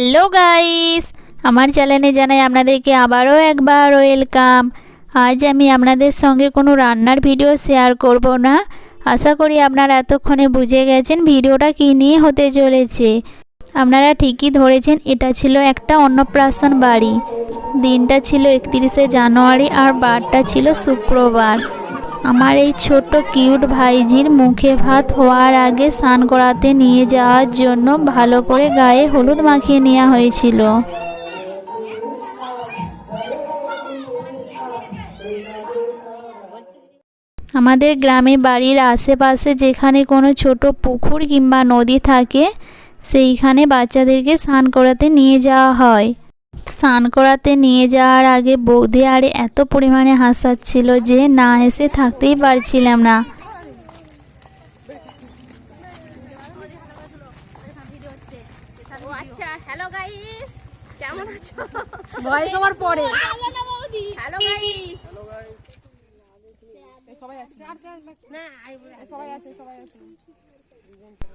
Hello guys, আমার চ্যানেলে জানাই আপনাদেরকে আবারও একবার ওয়েলকাম। আজ আমি আপনাদের সঙ্গে কোনো রান্নার ভিডিও শেয়ার করব না। আশা করি আপনারা এতক্ষণে বুঝে গেছেন ভিডিওটা কী নিয়ে হতে চলেছে। আপনারা ঠিকই ধরেছেন, এটা ছিল একটা অন্নপ্রাশন বাড়ি। দিনটা ছিল একত্রিশে জানুয়ারি আর বারটা ছিল শুক্রবার। আমার এই ছোট্ট কিউট ভাইজির মুখে ভাত হওয়ার আগে স্নান করাতে নিয়ে যাওয়ার জন্য ভালো করে গায়ে হলুদ মাখিয়ে নেওয়া হয়েছিল। আমাদের গ্রামে বাড়ির আশেপাশে যেখানে কোনো ছোট পুকুর কিংবা নদী থাকে, সেইখানে বাচ্চাদেরকে স্নান করাতে নিয়ে যাওয়া হয়। স্নান করাতে নিয়ে যাওয়ার আগে বৌদি আরে এত পরিমাণে হাসাচ্ছিল যে না হেসে থাকতেই পারছিলাম না। সবাই আছে সবাই আছে।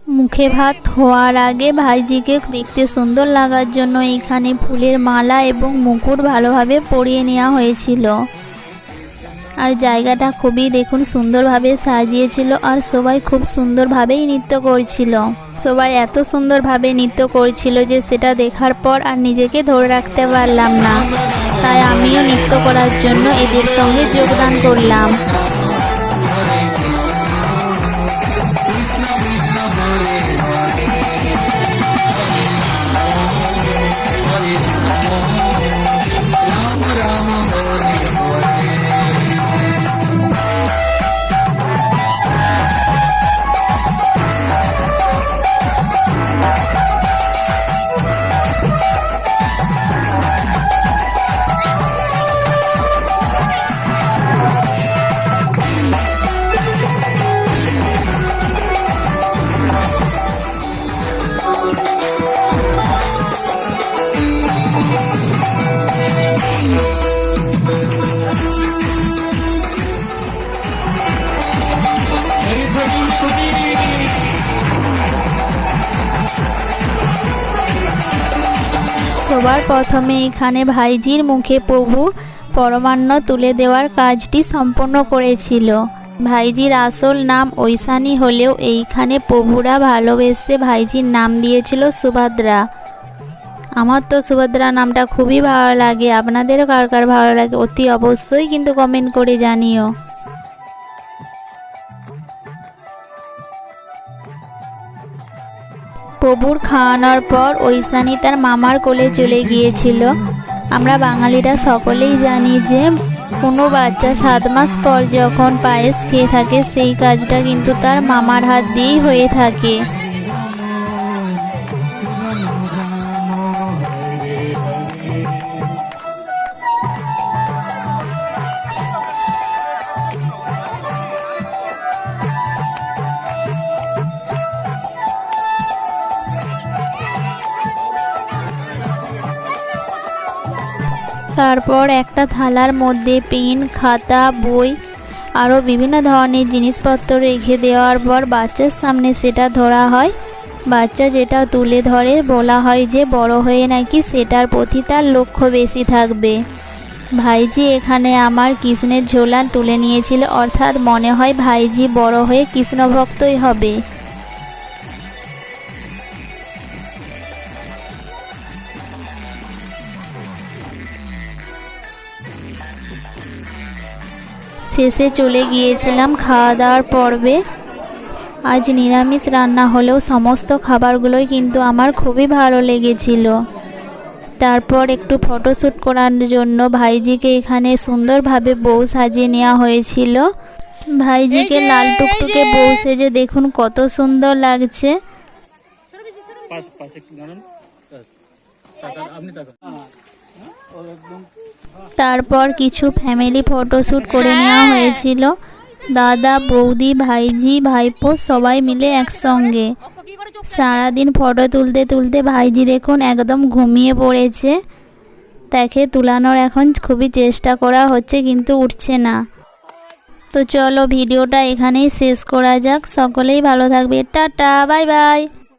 মুখে ভাত হওয়ার আগে ভাইজিকে দেখতে সুন্দর লাগার জন্য এখানে ফুলের মালা এবং মুকুট ভালোভাবে পরিয়ে নেওয়া হয়েছিল। আর জায়গাটা খুবই দেখুন সুন্দরভাবে সাজিয়েছিল আর সবাই খুব সুন্দরভাবেই নৃত্য করছিল। সবাই এত সুন্দরভাবে নৃত্য করছিল যে সেটা দেখার পর আর নিজেকে ধরে রাখতে পারলাম না। তাই আমিও নৃত্য করার জন্য এদের সঙ্গে যোগদান করলাম। সবার প্রথমে এখানে ভাইজির মুখে প্রভু পরমান্ন তুলে দেওয়ার কাজটি সম্পন্ন করেছিল। ভাইজির আসল নাম ঐশানী হলেও এইখানে প্রভুরা ভালোবেসে ভাইজির নাম দিয়েছিল সুভদ্রা। আমার তো সুভদ্রা নামটা খুবই ভালো লাগে। আপনাদেরও কার কার ভালো লাগে অতি অবশ্যই কিন্তু কমেন্ট করে জানিও। প্রভুর খাওয়ানোর পর ঐশানী তার মামার কোলে চলে গিয়েছিল। আমরা বাঙালিরা সকলেই জানি যে, কোনো বাচ্চা সাত মাস পর যখন পায়েস খেয়ে থাকে, সেই কাজটা কিন্তু তার মামার হাত দিয়েই হয়ে থাকে। তারপর একটা থালার মধ্যে পেন, খাতা, বই আরও বিভিন্ন ধরনের জিনিসপত্র রেখে দেওয়ার পর বাচ্চার সামনে সেটা ধরা হয়। বাচ্চা যেটা তুলে ধরে বলা হয় যে বড় হয়ে নাকি সেটার প্রতি তার লক্ষ্য বেশি থাকবে। ভাইজি এখানে আমার কৃষ্ণের ঝোলা তুলে নিয়েছিল, অর্থাৎ মনে হয় ভাইজি বড় হয়ে কৃষ্ণভক্তই হবে। শেষে চলে গিয়েছিলাম খাওয়া দাওয়ার পর্বে। আজ নিরামিষ রান্না হলেও সমস্ত খাবারগুলোই কিন্তু আমার খুবই ভালো লেগেছিল। তারপর একটু ফটোশ্যুট করার জন্য ভাইজিকে এখানে সুন্দরভাবে বউ সাজিয়ে নেওয়া হয়েছিল। ভাইজিকে লাল টুকটুকে বউ সেজে দেখুন কত সুন্দর লাগছে। পাশে পাশে একটু দাঁড়ান আপনি তাকান। ও একদম তারপর কিছু ফ্যামিলি ফটোশ্যুট করে নেওয়া হয়েছিল। দাদা, বৌদি ভাইজি ভাইপো সবাই মিলে একসঙ্গে। সারাদিন ফটো তুলতে তুলতে ভাইজি দেখুন একদম ঘুমিয়ে পড়েছে। তাকে তুলানোর এখন খুবই চেষ্টা করা হচ্ছে কিন্তু উঠছে না। তো চলো ভিডিওটা এখানেই শেষ করা যাক। সকলেই ভালো থাকবে। Tata bye bye